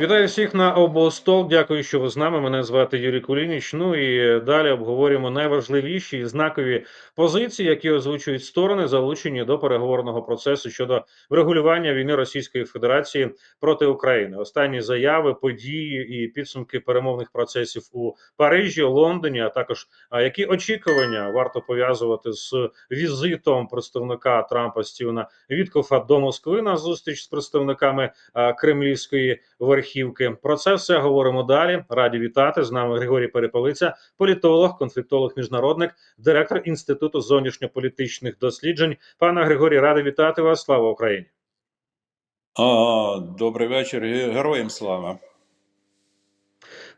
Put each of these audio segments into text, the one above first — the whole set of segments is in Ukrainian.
Вітаю всіх на обостол. Дякую, що ви з нами. Мене звати Юрій Кулініч. Ну і далі обговорюємо найважливіші і знакові позиції, які озвучують сторони, залучені до переговорного процесу щодо врегулювання війни Російської Федерації проти України. Останні заяви, події і підсумки перемовних процесів у Парижі, Лондоні, а також які очікування варто пов'язувати з візитом представника Трампа Стівена Віткофа до Москви на зустріч з представниками кремлівської верхівки. Про це все говоримо далі. Раді вітати з нами Григорій Перепелиця, політолог, конфліктолог, міжнародник, директор інституту зовнішньополітичних досліджень. Пане Григорій, радий вітати вас. Слава Україні! А, добрий вечір, героям слава.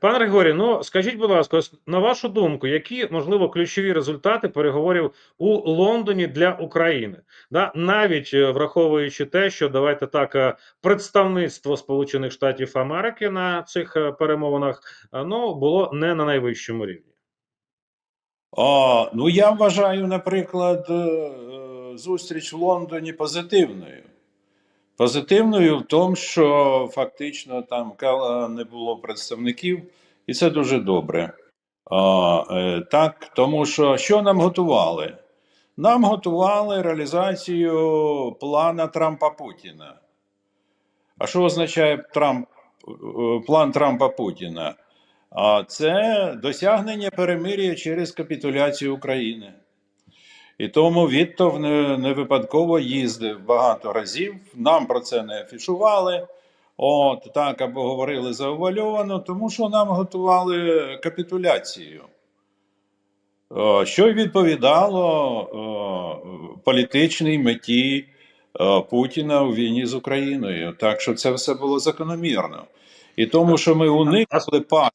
Пане Григорій, ну скажіть, будь ласка, на вашу думку, які можливо ключові результати переговорів у Лондоні для України? Да, навіть е, враховуючи те, що давайте так, е, представництво Сполучених Штатів Америки на цих е, перемовинах ну було не на найвищому рівні. А, ну я вважаю, наприклад, зустріч в Лондоні позитивною. Позитивною в тому, що фактично там не було представників, і це дуже добре. А, е, так, тому що що нам готували? Нам готували реалізацію плана Трампа Путіна. А що означає Трамп, е, план Трампа Путіна? А це досягнення перемир'я через капітуляцію України. І тому Віттов не, не випадково їздив багато разів. Нам про це не афішували. От так або говорили заувальовано, тому що нам готували капітуляцію. Е, Що й відповідало е, політичній меті е, Путіна у війні з Україною. Так що це все було закономірно. І тому, що ми уникли пас,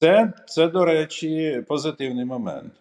це, це, до речі, позитивний момент.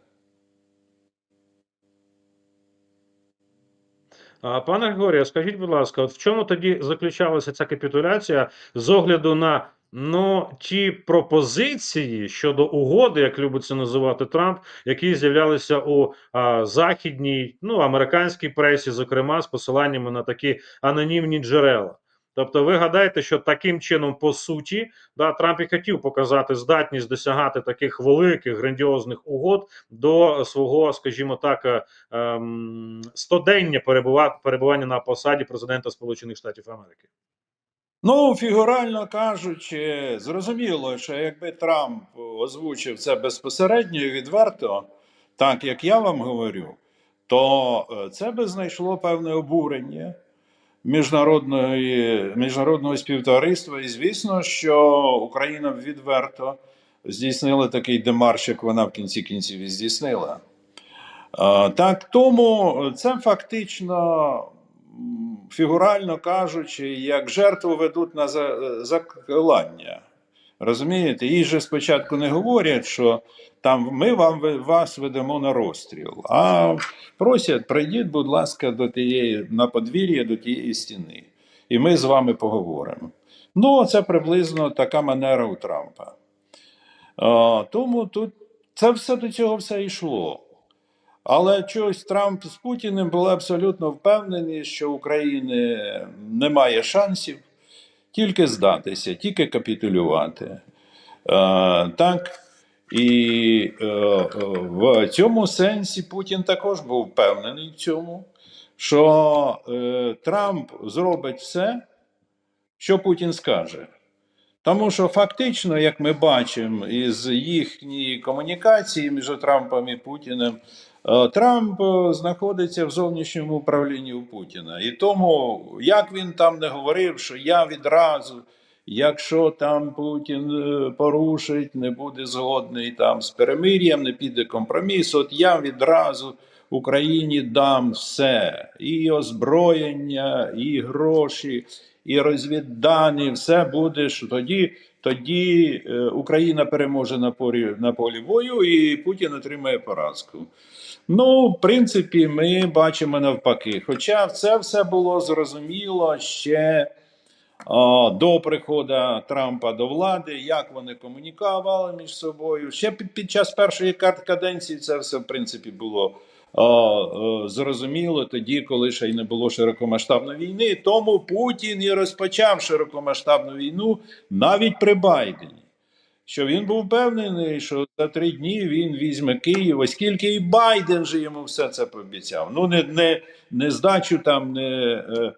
А, Пане Григорію, скажіть, будь ласка, от в чому тоді заключалася ця капітуляція з огляду на ну ті пропозиції щодо угоди, як любить це називати Трамп, які з'являлися у а, західній, ну американській пресі, зокрема з посиланнями на такі анонімні джерела? Тобто, ви гадаєте, що таким чином, по суті, да, Трамп і хотів показати здатність досягати таких великих грандіозних угод до свого, скажімо так, е, ем, стодення перебува- перебування на посаді президента Сполучених Штатів Америки. Ну, фігурально кажучи, зрозуміло, що якби Трамп озвучив це безпосередньо і відверто, так як я вам говорю, то е, це би знайшло певне обурення міжнародної, міжнародного співтовариства. І звісно, що Україна відверто здійснила такий демарш, як вона в кінці кінців і здійснила. Так, тому це фактично, фігурально кажучи, як жертву ведуть на за- заклання. Розумієте, їй же спочатку не говорять, що там ми вам вас ведемо на розстріл, а просять, прийдіть, будь ласка, до тієї на подвір'я до тієї стіни, і ми з вами поговоримо. Ну, це приблизно така манера у Трампа. А, тому тут це все до цього все йшло. Але чогось Трамп з Путіним були абсолютно впевнені, що України немає шансів тільки здатися, тільки капітулювати. Е, так. І е, е, в цьому сенсі Путін також був впевнений в цьому, що е, Трамп зробить все, що Путін скаже. Тому що фактично, як ми бачимо із їхньої комунікації між Трампом і Путіним, е, Трамп е, знаходиться в зовнішньому управлінні у Путіна. І тому, як він там не говорив, що я відразу, якщо там Путін е, порушить, не буде згодний там з перемир'ям, не піде компроміс, от я відразу Україні дам все: і озброєння, і гроші, і розвіддані, все буде що тоді. Тоді е, Україна переможе на полі на полі бою, і Путін отримає поразку. Ну, в принципі, ми бачимо навпаки. Хоча це все було зрозуміло ще до приходу Трампа до влади, як вони комунікували між собою. Ще під, час першої кад- каденції це все в принципі було о, зрозуміло тоді, коли ще й не було широкомасштабної війни. Тому Путін і розпочав широкомасштабну війну навіть при Байдені. Що він був впевнений, що за три дні він візьме Київ, оскільки і Байден же йому все це пообіцяв. Ну не, не, не здачу там, не е, е,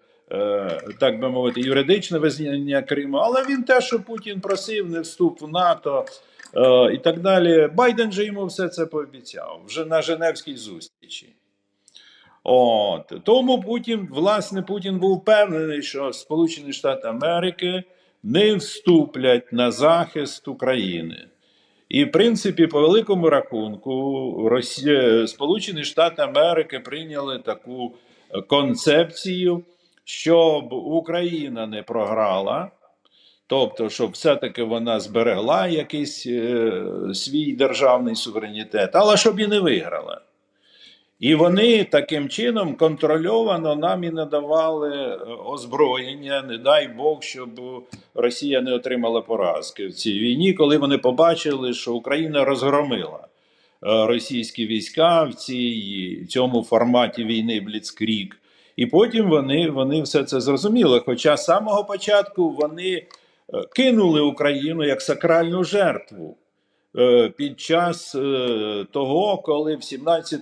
так би мовити, юридичне визнання Криму, але він те, що Путін просив, не вступ в НАТО е, і так далі. Байден же йому все це пообіцяв вже на Женевській зустрічі. От тому Путін, власне, Путін був впевнений, що Сполучені Штати Америки не вступлять на захист України. І, в принципі, по великому рахунку, Росія, Сполучені Штати Америки прийняли таку е, концепцію, щоб Україна не програла, тобто, щоб все-таки вона зберегла якийсь е, свій державний суверенітет, але щоб і не виграла. І вони таким чином контрольовано нам і надавали е, озброєння, не дай Бог, щоб Росія не отримала поразки в цій війні, коли вони побачили, що Україна розгромила е, російські війська в цій в цьому форматі війни Бліцкрік. І потім вони, вони все це зрозуміли. Хоча з самого початку вони е, кинули Україну як сакральну жертву е, під час е, того, коли 17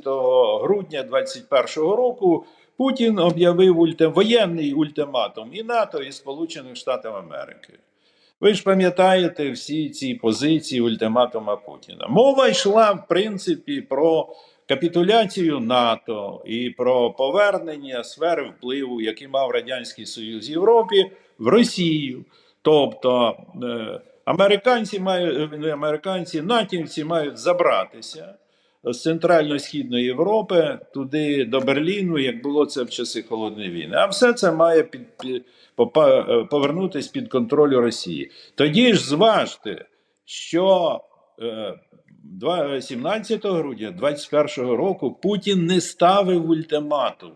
грудня 2021 року Путін об'явив ульти... воєнний ультиматум і НАТО, і Сполучених Штатів Америки. Ви ж пам'ятаєте всі ці позиції ультиматума Путіна. Мова йшла, в принципі, про капітуляцію НАТО і про повернення сфери впливу, які мав Радянський Союз в Європі, в Росію. Тобто е, американці мають не американці, натівці мають забратися з центрально-східної Європи туди до Берліну, як було це в часи холодної війни. А все це має під, під е, під контроль Росії. Тоді ж зважте, що е, 17 грудня 21 року Путін не ставив ультиматум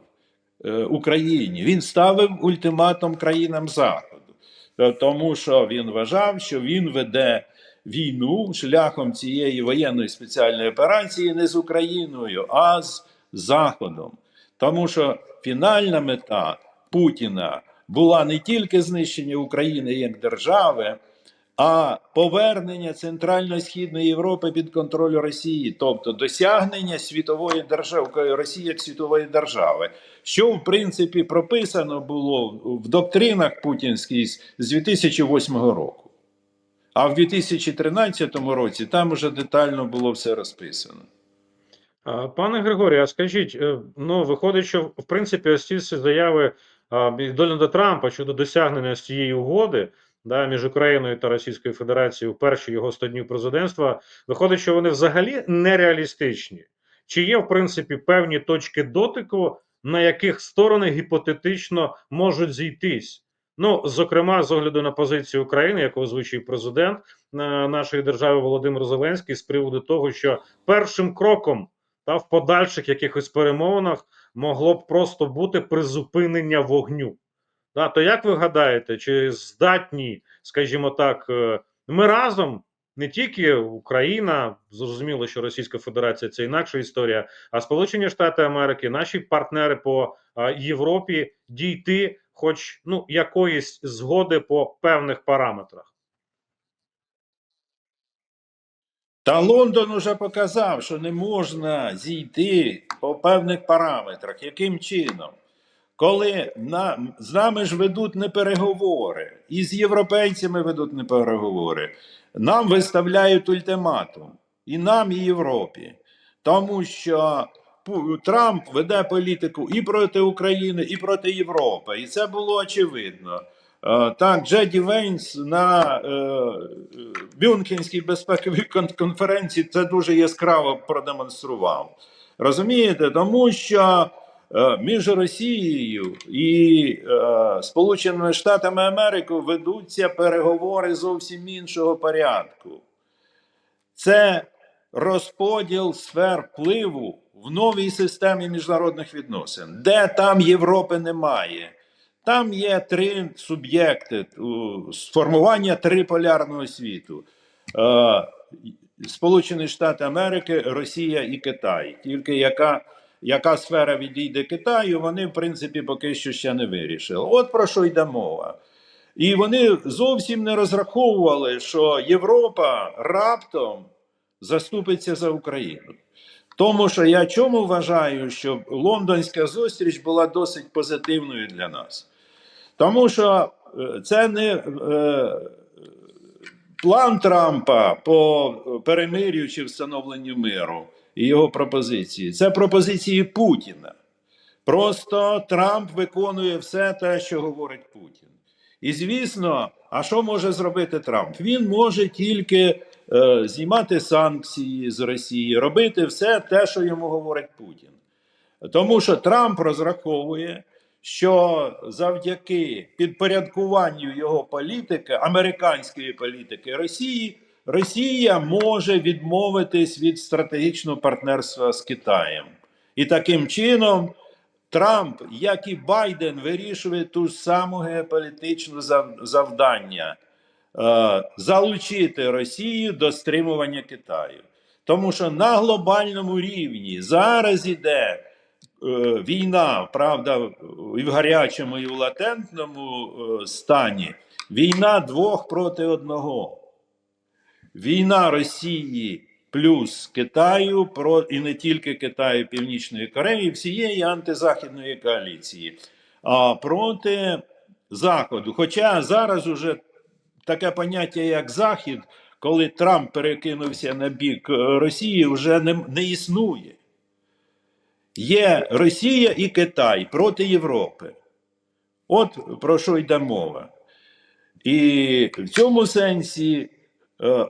е, Україні. Він ставив ультиматум країнам Заходу. Е, Тому що він вважав, що він веде війну шляхом цієї воєнної спеціальної операції не з Україною, а з Заходом. Тому що фінальна мета Путіна була не тільки знищення України як держави, а повернення Центрально-Східної Європи під контроль Росії, тобто досягнення світової держави Росії як світової держави, що в принципі прописано було в доктринах путінських з 2008 року. А в 2013 році там уже детально було все розписано. Пане Григорію, а скажіть, е, ну виходить, що в принципі ось ці заяви Дональда Трампа щодо досягнення цієї угоди да, між Україною та Російською Федерацією в перші його 100 днів президентства, виходить, що вони взагалі нереалістичні. Чи є в принципі певні точки дотику, на яких сторони гіпотетично можуть зійтись? Ну, зокрема, з огляду на позицію України, яку озвучив президент е, нашої держави Володимир Зеленський, з приводу того, що першим кроком та в подальших якихось перемовинах могло б просто бути призупинення вогню. Да, то як ви гадаєте, чи здатні, скажімо так, е, ми разом, не тільки Україна, зрозуміло, що Російська Федерація це інакша історія, а Сполучені Штати Америки, наші партнери по Європі дійти, хоч ну якоїсь згоди по певних параметрах. Та Лондон уже показав, що не можна зійти по певних параметрах. Яким чином? Коли на, з нами ж ведуть не переговори, і з європейцями ведуть не переговори, нам виставляють ультиматум. І нам, і Європі. Тому що Трамп веде політику і проти України, і проти Європи. І це було очевидно. Е, Так, Джеді Вейнс на е, е, безпековій конференції це дуже яскраво продемонстрував. Розумієте, тому що між Росією і е, Сполученими Штатами Америки ведуться переговори зовсім іншого порядку. Це розподіл сфер впливу в новій системі міжнародних відносин, де там Європи немає. Там є три суб'єкти сформування триполярного світу: е, Сполучені Штати Америки, Росія і Китай. Тільки яка яка сфера відійде Китаю, вони в принципі поки що ще не вирішили. От про що йде мова. І вони зовсім не розраховували, що Європа раптом заступиться за Україну. Тому що я чому вважаю, що лондонська зустріч була досить позитивною для нас. Тому що е, це не е, план Трампа по перемир'ю чи встановленню миру і його пропозиції. Це пропозиції Путіна. Просто Трамп виконує все те, що говорить Путін. І звісно, а що може зробити Трамп? Він може тільки е, знімати санкції з Росії, робити все те, що йому говорить Путін. Тому що Трамп розраховує, що завдяки підпорядкуванню його політики, американської політики Росії, Росія може відмовитись від стратегічного партнерства з Китаєм. І таким чином Трамп, як і Байден, вирішує ту ж саму геополітичну завдання е, залучити Росію до стримування Китаю. Тому що на глобальному рівні зараз іде е, війна, правда, і в гарячому, і в латентному е, стані. Війна двох проти одного. Війна Росії плюс Китаю про і не тільки Китаю, Північної Кореї, всієї антизахідної коаліції, а проти Заходу. Хоча зараз уже таке поняття, як Захід, коли Трамп перекинувся на бік е, Росії, вже не, не існує. Є Росія і Китай проти Європи. От про що йде мова. І в цьому сенсі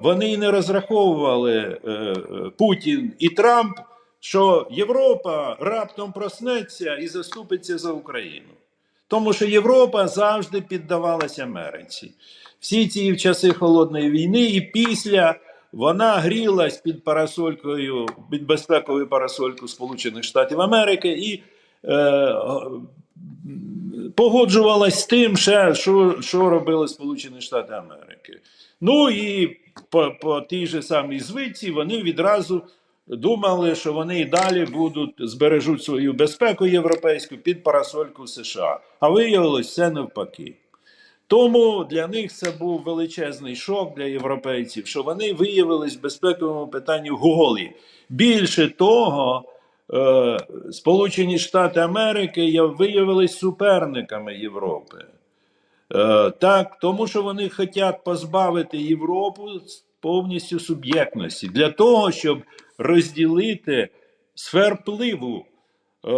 вони і не розраховували е, е, Путін і Трамп, що Європа раптом проснеться і заступиться за Україну. Тому що Європа завжди піддавалася Америці. Всі ці часи холодної війни, і після вона грілась під парасолькою, під безпековою парасолькою Сполучених Штатів Америки і е, погоджувалась з тим, що, що робили Сполучені Штати Америки. Ну і по, по тій же самій звичці вони відразу думали, що вони і далі будуть збережуть свою безпеку європейську під парасольку США. А виявилось все навпаки. Тому для них це був величезний шок для європейців, що вони виявились в безпековому питанні голі. Більше того, е, Сполучені Штати Америки виявились суперниками Європи. Е, так, тому що вони хочуть позбавити Європу повністю суб'єктності для того, щоб розділити сфер впливу е,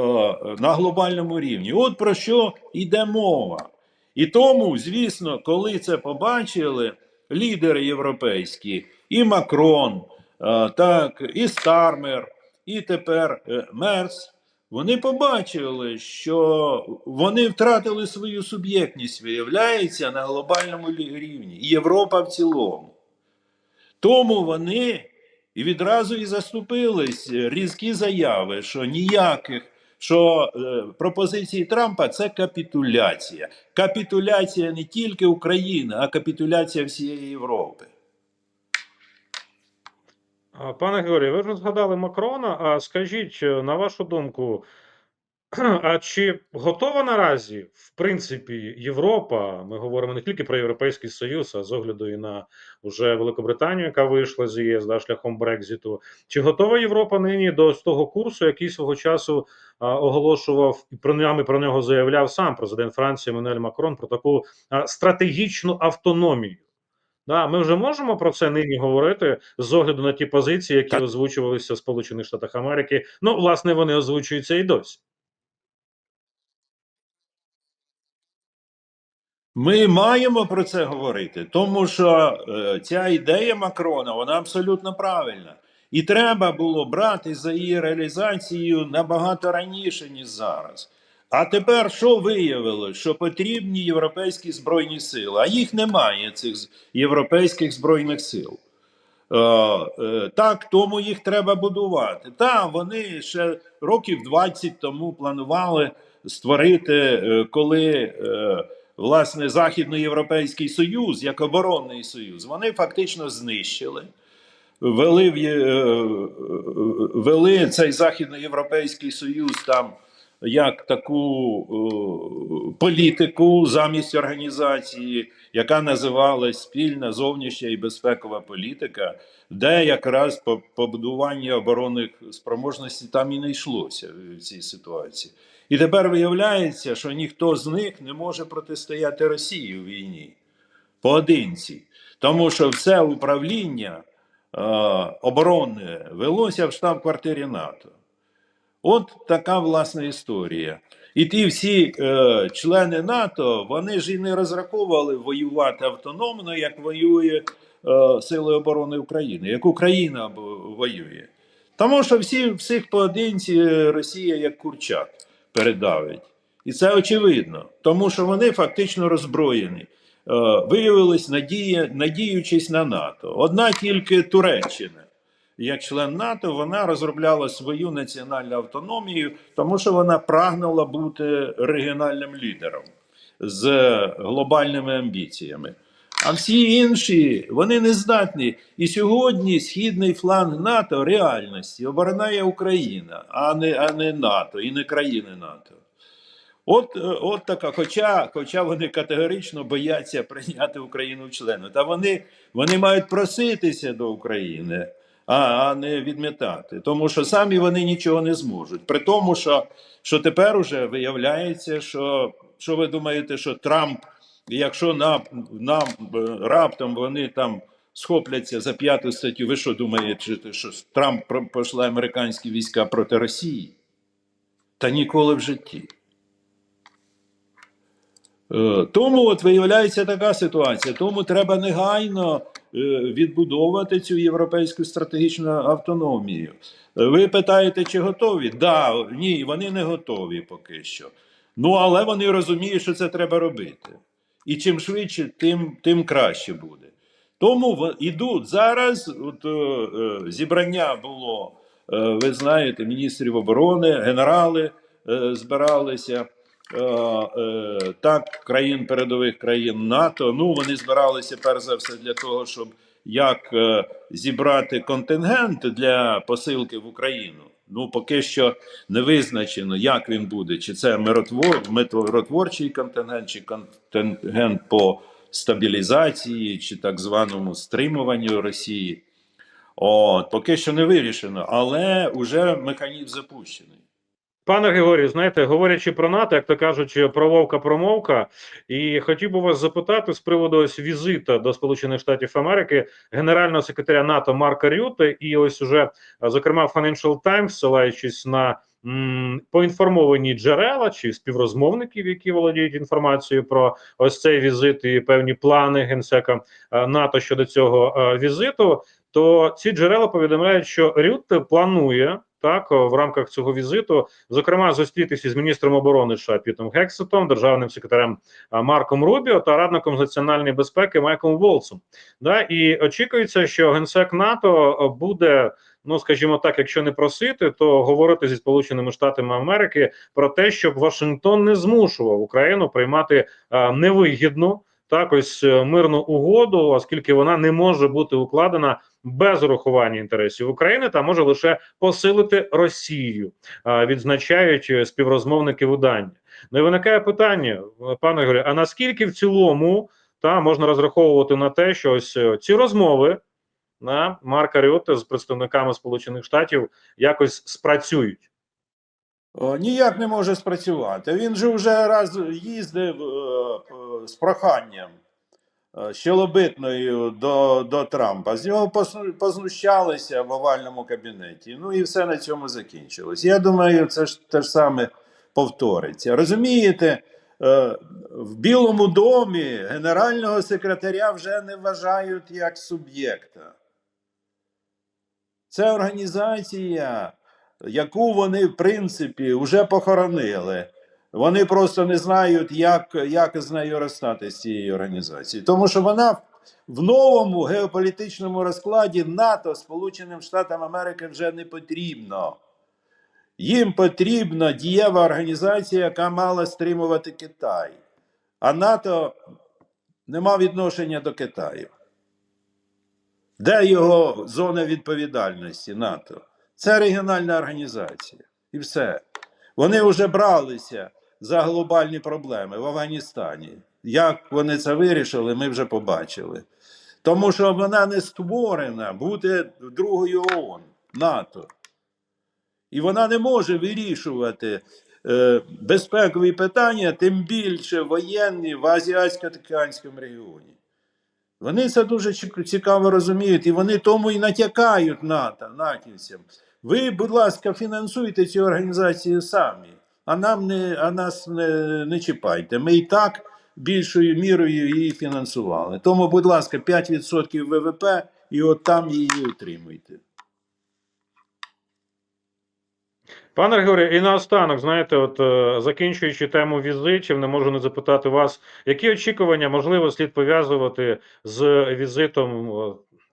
на глобальному рівні. От про що йде мова. І тому, звісно, коли це побачили лідери європейські, і Макрон, е, так, і Стармер, і тепер Мерц, вони побачили, що вони втратили свою суб'єктність, виявляється, на глобальному рівні, і Європа в цілому. Тому вони і відразу і заступились е, різкі заяви, що ніяких, що е, пропозиції Трампа це капітуляція. Капітуляція не тільки України, а капітуляція всієї Європи. Пане Георгію, ви вже згадали Макрона. А скажіть, е, на вашу думку, а чи готова наразі, в принципі, Європа? Ми говоримо не тільки про Європейський Союз, а з огляду і на уже Великобританію, яка вийшла з ЄС да, шляхом Брекзиту. Чи готова Європа нині до того курсу, який свого часу а, оголошував і про нами про нього заявляв сам президент Франції Еммануель Макрон про таку а, стратегічну автономію? Да, ми вже можемо про це нині говорити з огляду на ті позиції, які Так. озвучувалися в Сполучених Штатах Америки. Ну, власне, вони озвучуються і досі. Ми маємо про це говорити, тому що е, ця ідея Макрона вона абсолютно правильна. І треба було брати за її реалізацію набагато раніше, ніж зараз. А тепер що виявилось? Що потрібні європейські збройні сили, а їх немає, цих європейських збройних сил. Е, е, так, тому їх треба будувати. Та вони ще років 20 тому планували створити, е, коли е, власне Західноєвропейський Союз як оборонний союз, вони фактично знищили. вели, в е, вели цей Західноєвропейський Союз там як таку е, політику замість організації, яка називалась спільна зовнішня і безпекова політика, де якраз по- побудування оборонних спроможностей там і не йшлося в цій ситуації. І тепер виявляється, що ніхто з них не може протистояти Росії у війні поодинці, тому що все управління е, оборонне велося в штаб-квартирі НАТО. От така власна історія. І ті всі е, члени НАТО, вони ж і не розраховували воювати автономно, як воює е, Сили оборони України, як Україна воює. Тому що всі, всіх поодинці е, Росія як курчат передавить. І це очевидно, тому що вони фактично роззброєні. Е, виявились надія, надіючись на НАТО. Одна тільки Туреччина як член НАТО, вона розробляла свою національну автономію, тому що вона прагнула бути регіональним лідером з глобальними амбіціями. А всі інші вони не здатні. І сьогодні східний фланг НАТО реальності обороняє Україна, а не, а не НАТО і не країни НАТО. От, е, от така, хоча, хоча вони категорично бояться прийняти Україну в члени, та вони, вони мають проситися до України, а, не відмітати. Тому що самі вони нічого не зможуть. При тому, що, що тепер уже виявляється, що, що ви думаєте, що Трамп, якщо нам, нам е, раптом вони там схопляться за п'яту статтю, ви що думаєте, що Трамп пошле американські війська проти Росії? Та ніколи в житті. Е, Тому от виявляється така ситуація. Тому треба негайно е, відбудовувати цю європейську стратегічну автономію. Е, Ви питаєте, чи готові? Да, ні, вони не готові поки що. Ну але вони розуміють, що це треба робити. І чим швидше, тим, тим краще буде. Тому ідуть зараз. От, е, зібрання було, е, ви знаєте, міністрів оборони, генерали е, збиралися. Е, е, так, країн передових країн НАТО. Ну вони збиралися перш за все для того, щоб як е, зібрати контингент для посилки в Україну. Ну поки що не визначено, як він буде, чи це миротвор, миротворчий контингент, чи контингент по стабілізації, чи так званому стримуванню Росії. От, поки що не вирішено, але вже механізм запущений. Пане Григорію, знаєте, говорячи про НАТО, як то кажуть, про вовка промовка, і хотів би вас запитати з приводу ось візита до Сполучених Штатів Америки генерального секретаря НАТО Марка Рюте, і ось уже зокрема Financial Times, ссилаючись на м, поінформовані джерела чи співрозмовників, які володіють інформацією про ось цей візит і певні плани генсека НАТО щодо цього візиту. То ці джерела повідомляють, що Рютте планує так в рамках цього візиту зокрема зустрітися з міністром оборони США Пітом Гексетом, державним секретарем Марком Рубіо та радником з національної безпеки Майком Волцем. Да, і очікується, що генсек НАТО буде. Ну, скажімо так, якщо не просити, то говорити зі Сполученими Штатами Америки про те, щоб Вашингтон не змушував Україну приймати невигідну так е, мирну угоду, оскільки вона не може бути укладена без урахування інтересів України та може лише посилити Росію, відзначають е, співрозмовники видання. Ну і виникає питання, е, пане Ігорі, а наскільки в цілому та можна розраховувати на те, що ось ці розмови на Марка Рюте з представниками Сполучених Штатів якось спрацюють? Ніяк не може спрацювати. Він же вже раз їздив е, е, з проханням е, щелобитною до, до Трампа. З нього познущалися в овальному кабінеті. Ну і все на цьому закінчилось. Я думаю, це ж те ж саме повториться. Розумієте, в Білому домі генерального секретаря вже не вважають як суб'єкта. Це організація, яку вони, в принципі, вже похоронили. Вони просто не знають, як, як з нею розстати з цією організацією. Тому що вона в новому геополітичному розкладі НАТО Сполученим Штатам Америки вже не потрібно. Їм потрібна дієва організація, яка мала стримувати Китай. А НАТО не мав відношення до Китаю. Де його зона відповідальності НАТО? Це регіональна організація. І все. Вони вже бралися за глобальні проблеми в Афганістані. Як вони це вирішили, ми вже побачили. Тому що вона не створена бути другою ООН НАТО. І вона не може вирішувати е, безпекові питання, тим більше воєнні в Азіатсько-Тихоокеанському регіоні. Вони це дуже цікаво розуміють, і вони тому і натякають НАТО, натівцям. Ви, будь ласка, фінансуйте ці організації самі, а нам не, а нас не, не чіпайте. Ми і так більшою мірою її фінансували. Тому, будь ласка, 5% ВВП і от там її утримуйте. Пане Григорію, і наостанок, знаєте, от е, закінчуючи тему візитів, не можу не запитати вас, які очікування можливо слід пов'язувати з візитом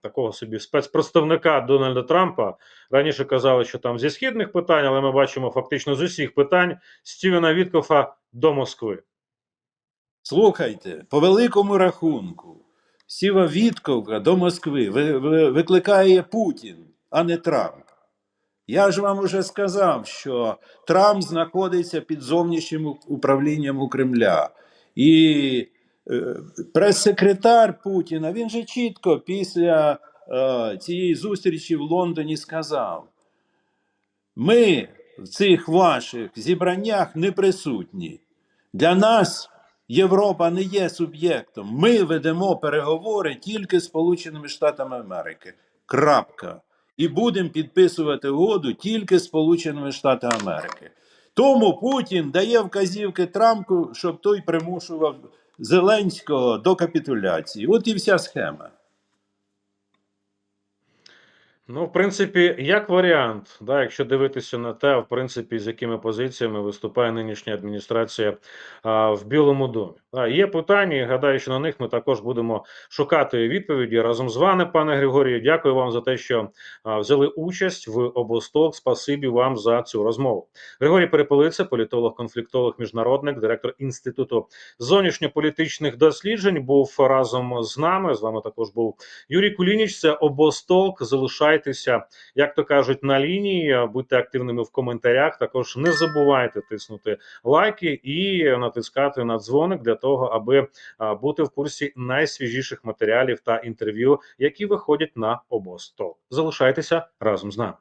такого собі спецпредставника Дональда Трампа. Раніше казали, що там зі східних питань, але ми бачимо фактично з усіх питань Стівена Віткофа до Москви. Слухайте, по великому рахунку, Сіва Вітковка до Москви ви- ви- викликає Путін, а не Трамп. Я ж вам уже сказав, що Трамп знаходиться під зовнішнім управлінням у Кремля. І прес-секретар Путіна він же чітко після е, цієї зустрічі в Лондоні сказав: ми в цих ваших зібраннях не присутні. Для нас Європа не є суб'єктом. Ми ведемо переговори тільки з Сполученими Штатами Америки. Крапка. І будемо підписувати угоду тільки з Сполученими Штатами Америки. Тому Путін дає вказівки Трампу, щоб той примушував Зеленського до капітуляції. От і вся схема. Ну, в принципі, як варіант, да, якщо дивитися на те, в принципі, з якими позиціями виступає нинішня адміністрація а, в Білому домі. Да, є питання, і гадаю, що на них ми також будемо шукати відповіді разом з вами, пане Григорію. Дякую вам за те, що а, взяли участь в обосток. Спасибі вам за цю розмову. Григорій Перепелиця, політолог, конфліктолог, міжнародник, директор інституту зовнішньополітичних досліджень, був разом з нами. З вами також був Юрій Кулініч. Це обосток. Залишайтеся, як то кажуть, на лінії. Будьте активними в коментарях. Також не забувайте тиснути лайки і натискати на дзвоник для того, аби бути в курсі найсвіжіших матеріалів та інтерв'ю, які виходять на обосток. Залишайтеся разом з нами.